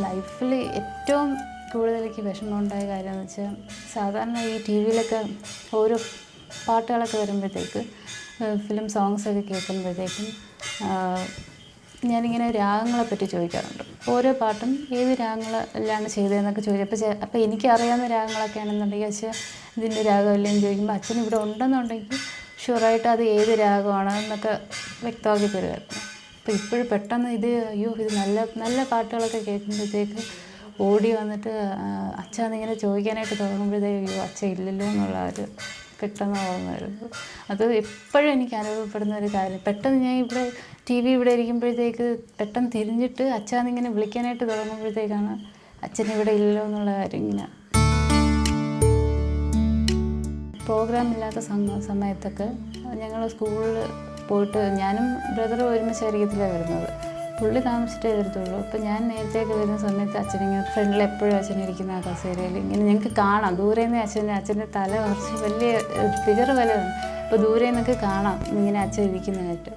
ലൈഫിൽ ഏറ്റവും കൂടുതൽ എനിക്ക് വിഷമം ഉണ്ടായ കാര്യം എന്ന് വെച്ചാൽ സാധാരണ ഈ ടി വിയിലൊക്കെ ഓരോ പാട്ടുകളൊക്കെ വരുമ്പോഴത്തേക്ക് ഫിലിം സോങ്സ് ഒക്കെ കേൾക്കുമ്പോഴത്തേക്കും ഞാനിങ്ങനെ രാഗങ്ങളെ പറ്റി ചോദിക്കാറുണ്ട്. ഓരോ പാട്ടും ഏത് രാഗങ്ങളെല്ലാം ചെയ്തതെന്നൊക്കെ ചോദിച്ചു അപ്പോൾ അപ്പോൾ എനിക്കറിയാവുന്ന രാഗങ്ങളൊക്കെ ആണെന്നുണ്ടെങ്കിൽ പക്ഷേ ഇതിന്റെ രാഗമില്ലെന്ന് ചോദിക്കുമ്പോൾ അച്ഛൻ ഇവിടെ ഉണ്ടെന്നുണ്ടെങ്കിൽ ഷുവറായിട്ട് അത് ഏത് രാഗമാണ് എന്നൊക്കെ വ്യക്തമാക്കി തരുമായിരുന്നു. അപ്പോൾ ഇപ്പോഴും പെട്ടെന്ന് ഇത് അയ്യോ ഇത് നല്ല നല്ല പാട്ടുകളൊക്കെ കേൾക്കുമ്പോഴത്തേക്ക് ഓടി വന്നിട്ട് അച്ഛന്നിങ്ങനെ ചോദിക്കാനായിട്ട് തുടങ്ങുമ്പോഴത്തേക്ക് അയ്യോ അച്ഛ ഇല്ലല്ലോ എന്നുള്ള ഒരു പെട്ടെന്ന് ഓർമ്മ അത് എപ്പോഴും എനിക്ക് അനുഭവപ്പെടുന്ന ഒരു കാര്യം. പെട്ടെന്ന് ഞാൻ ഇവിടെ ടി വി ഇവിടെ ഇരിക്കുമ്പോഴത്തേക്ക് പെട്ടെന്ന് തിരിഞ്ഞിട്ട് അച്ഛന്നിങ്ങനെ വിളിക്കാനായിട്ട് തുടങ്ങുമ്പോഴത്തേക്കാണ് അച്ഛൻ ഇവിടെ ഇല്ലല്ലോ എന്നുള്ള കാര്യം ഇങ്ങനെ. പ്രോഗ്രാം ഇല്ലാത്ത സമ സമയത്തൊക്കെ ഞങ്ങൾ സ്കൂളിൽ പോയിട്ട് ഞാനും ബ്രദറും ഒരുമിച്ചായിരിക്കത്തില്ല വരുന്നത്. പുള്ളി താമസിച്ചിട്ടേ വരത്തുള്ളൂ. അപ്പം ഞാൻ നേരത്തെയൊക്കെ വരുന്ന സമയത്ത് അച്ഛനിങ്ങനെ ഫ്രണ്ടിൽ എപ്പോഴും അച്ഛൻ ഇരിക്കുന്ന ആ കസേരയിൽ ഇങ്ങനെ ഞങ്ങൾക്ക് കാണാം. ദൂരെ നിന്ന് അച്ഛന്റെ അച്ഛന്റെ തല കുറച്ച് വലിയ ഫിഗർ വലുതാണ് അപ്പോൾ ദൂരെ നിന്നൊക്കെ കാണാം ഇങ്ങനെ അച്ഛൻ ഇരിക്കുന്നതായിട്ട്.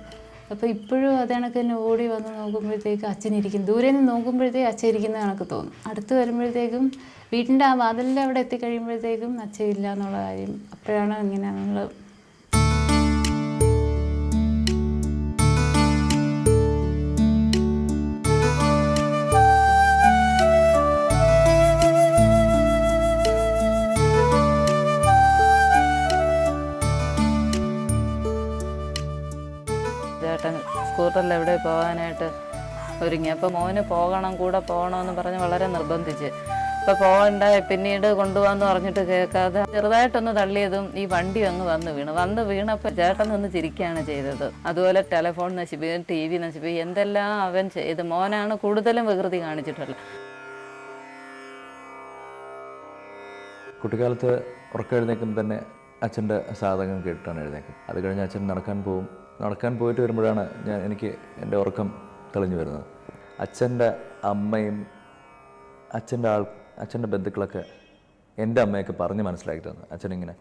അപ്പോൾ ഇപ്പോഴും അത് കണക്ക് തന്നെ ഓടി വന്ന് നോക്കുമ്പോഴത്തേക്ക് അച്ഛൻ ഇരിക്കും ദൂരെ നിന്ന് നോക്കുമ്പോഴത്തേക്ക് അച്ഛൻ ഇരിക്കുന്ന കണക്ക് തോന്നും. അടുത്ത് വരുമ്പോഴത്തേക്കും വീട്ടിന്റെ ആ വാതിലിന്റെ അവിടെ എത്തിക്കഴിയുമ്പോഴത്തേക്കും അച്ഛൻ ഇല്ല എന്നുള്ള കാര്യം അപ്പോഴാണ് ഇങ്ങനെ നമ്മൾ എവിടെ പോകാനായിട്ട് ഒരുങ്ങി. അപ്പോൾ മോന് പോകണം കൂടെ പോകണമെന്ന് പറഞ്ഞ് വളരെ നിർബന്ധിച്ച്. അപ്പോൾ പോകണ്ട പിന്നീട് കൊണ്ടുപോകാമെന്ന് പറഞ്ഞിട്ട് കേൾക്കാതെ ചെറുതായിട്ടൊന്ന് തള്ളിയതും ഈ വണ്ടി അങ്ങ് വന്ന് വീണു. വന്ന് വീണപ്പോൾ ചേട്ടൻ നിന്ന് ചിരിക്കുകയാണ് ചെയ്തത്. അതുപോലെ ടെലിഫോൺ നശിപ്പിക്കും ടി വി നശിപ്പിക്കും എന്തെല്ലാം അവൻ ചെയ്ത്. മോനാണ് കൂടുതലും വികൃതി കാണിച്ചിട്ടുള്ളത്. കുട്ടിക്കാലത്ത് ഉറക്കം എഴുന്നേക്കുമ്പോൾ തന്നെ അച്ഛന്റെ സാധകം കേട്ടിട്ടാണ് എഴുന്നേക്കും അത് കഴിഞ്ഞ് അച്ഛൻ നടക്കാൻ പോകും നടക്കാൻ പോയിട്ട് വരുമ്പോഴാണ് ഞാൻ എനിക്ക് എന്റെ ഉറക്കം തെളിഞ്ഞു വരുന്നത്. അച്ഛന്റെ അമ്മയും അച്ഛന്റെ ആൾ അച്ഛന്റെ ബന്ധുക്കളൊക്കെ എന്റെ അമ്മയൊക്കെ പറഞ്ഞ് മനസ്സിലാക്കി തന്നു. അച്ഛനിങ്ങനെ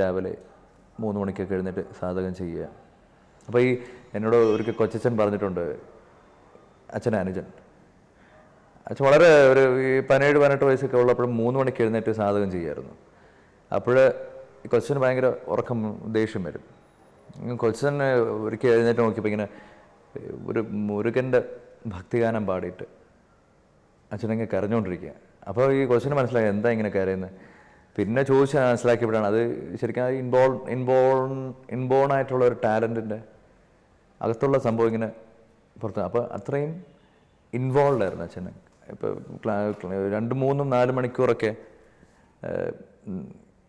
രാവിലെ മൂന്ന് മണിക്കൊക്കെ എഴുന്നേറ്റ് സാധകം ചെയ്യുക. അപ്പോൾ ഈ എന്നോട് ഒരിക്കൽ കൊച്ചച്ഛൻ പറഞ്ഞിട്ടുണ്ട് അച്ഛൻ അനുജൻ. അച്ഛൻ വളരെ ഒരു ഈ പതിനേഴ് പതിനെട്ട് വയസ്സൊക്കെ ഉള്ളപ്പോഴും മൂന്ന് മണിക്ക് എഴുന്നേറ്റ് സാധകം ചെയ്യുമായിരുന്നു അപ്പോൾ കൊച്ചന് ഭയങ്കര ഉറക്കം ദേഷ്യം വരും. കൊച്ചൻ ഒരിക്കൽ എഴുന്നേറ്റ് നോക്കിയപ്പോൾ ഇങ്ങനെ ഒരു മുരുകന്റെ ഭക്തിഗാനം പാടിയിട്ട് അച്ഛനങ്ങ് കരഞ്ഞുകൊണ്ടിരിക്കുക അപ്പോൾ ഈ കൊച്ചിന് മനസ്സിലായി എന്താ ഇങ്ങനെ കരയുന്നത് പിന്നെ ചോദിച്ച് മനസ്സിലാക്കിയപ്പോഴാണ് അത് ശരിക്കും അത് ഇൻബോൾ ഇൻബോൺ ഇൻബോൺ ആയിട്ടുള്ള ഒരു ടാലന്റിന്റെ അകത്തുള്ള സംഭവം ഇങ്ങനെ പുറത്ത് അപ്പോൾ അത്രയും ഇൻവോൾവ് ആയിരുന്നു അച്ഛന്. ക്ലാ- രണ്ട് മൂന്നും നാല് മണിക്കൂറൊക്കെ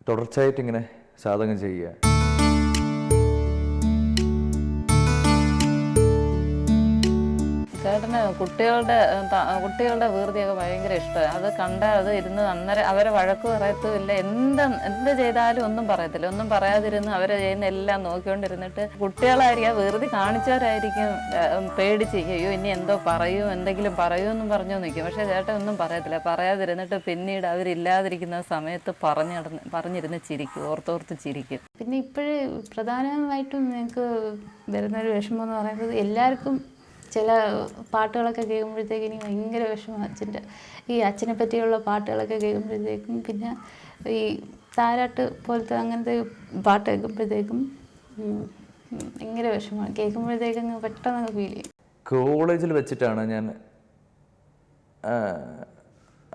തുടർച്ചയായിട്ടിങ്ങനെ സാധകം ചെയ്യുക. ചേട്ടന് കുട്ടികളുടെ കുട്ടികളുടെ വീർതിയൊക്കെ ഭയങ്കര ഇഷ്ടമാണ്. അത് കണ്ടാൽ അത് ഇരുന്ന് അന്നേരം അവരെ വഴക്ക് പറയത്തുമില്ല. എന്ത് എന്ത് ചെയ്താലും ഒന്നും പറയത്തില്ല. ഒന്നും പറയാതിരുന്ന് അവരെ ചെയ്യുന്ന എല്ലാം നോക്കിക്കൊണ്ടിരുന്നിട്ട് കുട്ടികളായിരിക്കും ആ വീർതി കാണിച്ചവരായിരിക്കും പേടിച്ച് അയ്യോ ഇനി എന്തോ പറയൂ എന്തെങ്കിലും പറയൂ എന്നും പറഞ്ഞു നിൽക്കും പക്ഷേ ചേട്ടൻ ഒന്നും പറയത്തില്ല. പറയാതിരുന്നിട്ട് പിന്നീട് അവരില്ലാതിരിക്കുന്ന സമയത്ത് പറഞ്ഞു പറഞ്ഞിരുന്ന് ചിരിക്കും ഓർത്തോർത്ത് ചിരിക്കും. പിന്നെ ഇപ്പോഴ് പ്രധാനമായിട്ടും നിങ്ങൾക്ക് വരുന്നൊരു വിഷമം എന്ന് പറയുന്നത് എല്ലാവർക്കും ചില പാട്ടുകളൊക്കെ കേൾക്കുമ്പോഴത്തേക്ക് എനിക്ക് ഭയങ്കര വിഷമം അച്ഛന്റെ ഈ അച്ഛനെ പറ്റിയുള്ള പാട്ടുകളൊക്കെ കേൾക്കുമ്പോഴത്തേക്കും പിന്നെ ഈ താരാട്ട് പോലത്തെ അങ്ങനത്തെ പാട്ട് കേൾക്കുമ്പോഴത്തേക്കും ഭയങ്കര വിഷമമാണ് കേൾക്കുമ്പോഴത്തേക്കും പെട്ടെന്ന് അങ്ങ് ഫീൽ ചെയ്യും. കോളേജിൽ വെച്ചിട്ടാണ് ഞാൻ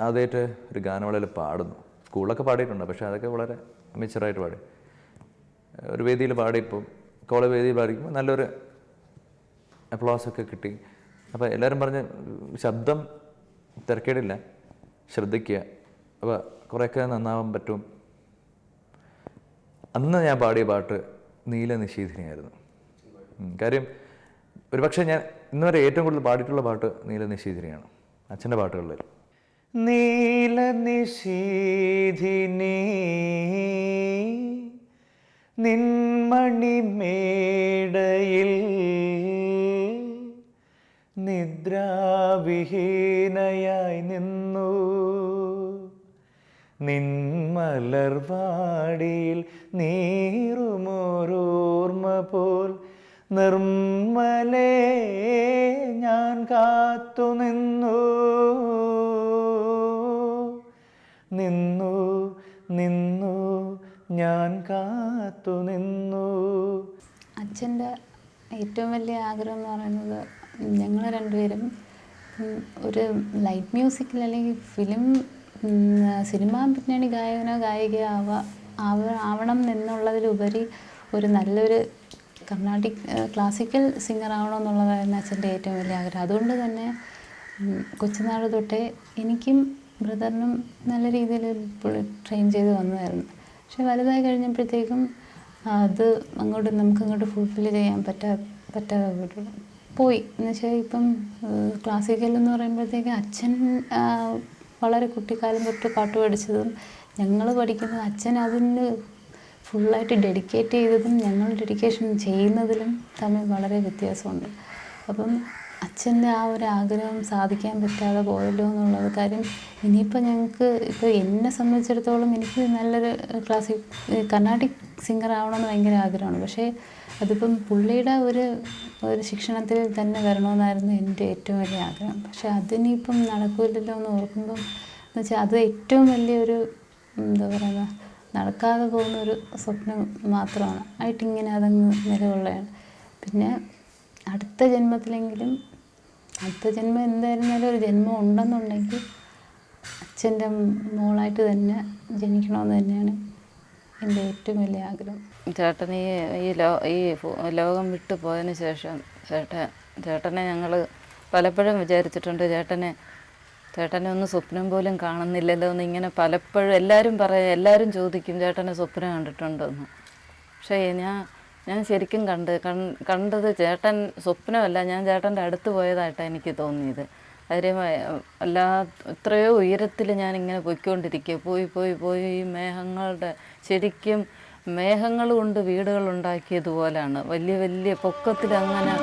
ആദ്യമായിട്ട് ഒരു ഗാനമേളയിൽ പാടുന്നു. സ്കൂളിലൊക്കെ പാടിയിട്ടുണ്ട് പക്ഷേ അതൊക്കെ വളരെ മെച്ചറായിട്ട് പാടി. ഒരു വേദിയിൽ പാടിയപ്പോൾ കോളേജ് വേദിയിൽ പാടിക്കുമ്പോൾ നല്ലൊരു അപ്ലോസ് ഒക്കെ കിട്ടി. അപ്പോൾ എല്ലാവരും പറഞ്ഞ് ശബ്ദം തിരക്കേടില്ല. ശ്രദ്ധിക്കുക. അപ്പോൾ കുറേയൊക്കെ നന്നാവാൻ പറ്റും. അന്ന് ഞാൻ പാടിയ പാട്ട് നീല നിശീധിനിയായിരുന്നു ഉം, കാര്യം ഒരുപക്ഷെ ഞാൻ ഇന്ന് വരെ ഏറ്റവും കൂടുതൽ പാടിയിട്ടുള്ള പാട്ട് നീല നിശീധിനിയാണ് അച്ഛന്റെ പാട്ടുകളിൽ. നീല നിശീധിനി നിൻമണിമേടയിൽ നിദ്രാവിഹീനയായി നിന്നു. നിന്മലർവാടിയിൽ നീറുമോരോർമ്മ പോൽ നിർമ്മലേ ഞാൻ കാത്തു നിന്നു. നിന്നു നിന്നു ഞാൻ കാത്തു നിന്നു. അച്ഛന്റെ ഏറ്റവും വലിയ ആഗ്രഹം എന്ന് പറയുന്നത് ഞങ്ങൾ രണ്ടുപേരും ഒരു ലൈറ്റ് മ്യൂസിക്കിൽ അല്ലെങ്കിൽ ഫിലിം സിനിമ പിന്നണി ഗായകനോ ഗായികയോ ആവാ ആവ ആവണം എന്നുള്ളതിലുപരി ഒരു നല്ലൊരു കർണാട്ടിക് ക്ലാസിക്കൽ സിംഗർ ആവണമെന്നുള്ളതായിരുന്നു അച്ഛന്റെ ഏറ്റവും വലിയ ആഗ്രഹം. അതുകൊണ്ട് തന്നെ കൊച്ചുനാൾ തൊട്ടേ എനിക്കും ബ്രദറിനും നല്ല രീതിയിൽ പുള്ളി ട്രെയിൻ ചെയ്ത് വന്നതായിരുന്നു. പക്ഷേ വലുതായി കഴിഞ്ഞപ്പോഴത്തേക്കും അത് അങ്ങോട്ട് നമുക്കങ്ങോട്ട് ഫുൾഫിൽ ചെയ്യാൻ പറ്റാ പറ്റാതെ പോയിട്ടുള്ളൂ. പോയി. എന്ന് വെച്ചാൽ ഇപ്പം ക്ലാസിക്കൽ എന്ന് പറയുമ്പോഴത്തേക്ക് അച്ഛൻ വളരെ കുട്ടിക്കാലം തൊട്ട് പാട്ട് പഠിച്ചതും ഞങ്ങൾ പഠിക്കുന്നത് അച്ഛൻ അതിന് ഫുള്ളായിട്ട് ഡെഡിക്കേറ്റ് ചെയ്തതും ഞങ്ങൾ ഡെഡിക്കേഷൻ ചെയ്യുന്നതിലും തമ്മിൽ വളരെ വ്യത്യാസമുണ്ട്. അപ്പം അച്ഛന്റെ ആ ഒരു ആഗ്രഹം സാധിക്കാൻ പറ്റാതെ പോയല്ലോ എന്നുള്ളത് കാര്യം ഇനിയിപ്പോൾ ഞങ്ങൾക്ക് ഇപ്പോൾ എന്നെ സംബന്ധിച്ചിടത്തോളം എനിക്ക് നല്ലൊരു ക്ലാസിക് കർണാട്ടിക് സിംഗർ ആവണമെന്ന് ഭയങ്കര ആഗ്രഹമാണ്. പക്ഷേ അതിപ്പം പുള്ളിയുടെ ഒരു ഒരു ശിക്ഷണത്തിൽ തന്നെ വരണമെന്നായിരുന്നു എന്റെ ഏറ്റവും വലിയ ആഗ്രഹം. പക്ഷേ അതിനിപ്പം നടക്കില്ലല്ലോ എന്ന് ഓർക്കുമ്പം എന്ന് വെച്ചാൽ അത് ഏറ്റവും വലിയൊരു എന്താ പറയുക നടക്കാതെ പോകുന്ന ഒരു സ്വപ്നം മാത്രമാണ്. ആയിട്ടിങ്ങനെ അതങ്ങ് നിലകൊള്ളുകയാണ്. പിന്നെ അടുത്ത ജന്മത്തിലെങ്കിലും അടുത്ത ജന്മം എന്തായിരുന്നാലും ഒരു ജന്മം ഉണ്ടെന്നുണ്ടെങ്കിൽ അച്ഛന്റെ മോളായിട്ട് തന്നെ ജനിക്കണമെന്ന് തന്നെയാണ് എന്റെ ഏറ്റവും വലിയ ആഗ്രഹം. ചേട്ടൻ ഈ ഈ ലോ ഈ ലോകം വിട്ടു പോയതിന് ശേഷം ചേട്ടൻ ചേട്ടനെ ഞങ്ങൾ പലപ്പോഴും വിചാരിച്ചിട്ടുണ്ട് ചേട്ടനെ ചേട്ടനെ ഒന്ന് സ്വപ്നം പോലും കാണുന്നില്ലല്ലോ എന്ന് ഇങ്ങനെ പലപ്പോഴും എല്ലാവരും പറയും എല്ലാവരും ചോദിക്കും ചേട്ടനെ സ്വപ്നം കണ്ടിട്ടുണ്ടെന്ന്. പക്ഷേ ഞാൻ ഞാൻ ശരിക്കും കണ്ട് കണ്ടത് ചേട്ടൻ സ്വപ്നമല്ല ഞാൻ ചേട്ടന്റെ അടുത്ത് പോയതായിട്ടാണ് എനിക്ക് തോന്നിയത്. കാര്യം എല്ലാ എത്രയോ ഉയരത്തിൽ ഞാൻ ഇങ്ങനെ പോയിക്കൊണ്ടിരിക്കുക. പോയി പോയി പോയി ഈ മേഘങ്ങളുടെ ശരിക്കും മേഘങ്ങൾ കൊണ്ട് വീടുകൾ ഉണ്ടാക്കിയതുപോലാണ്. വലിയ വലിയ പൊക്കത്തിൽ അങ്ങനെ